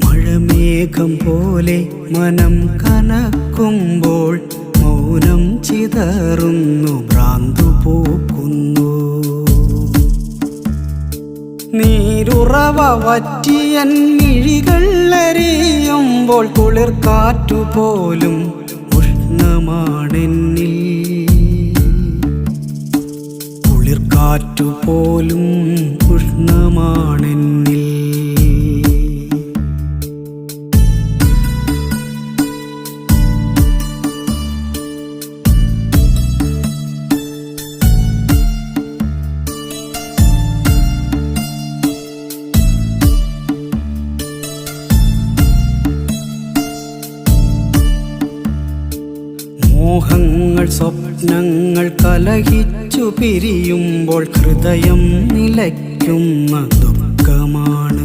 മഴമേഘം പോലെ മനം കനക്കുമ്പോൾ മൗനം ചിതറുന്നു ഭ്രാന്തു പൂക്കുന്നു. നീരുറവ വറ്റിയൻ മിഴികൾ എറിയുമ്പോൾ കുളിർ കാറ്റുപോലും ഉഷ്ണമാണെന്നിൽ. കുളിർ കാറ്റുപോലും മോഹങ്ങൾ സ്വപ്നങ്ങൾ കലഹിച്ചു പിരിയുമ്പോൾ ഹൃദയം നിലയ്ക്കുന്ന ദുഃഖമാണ്.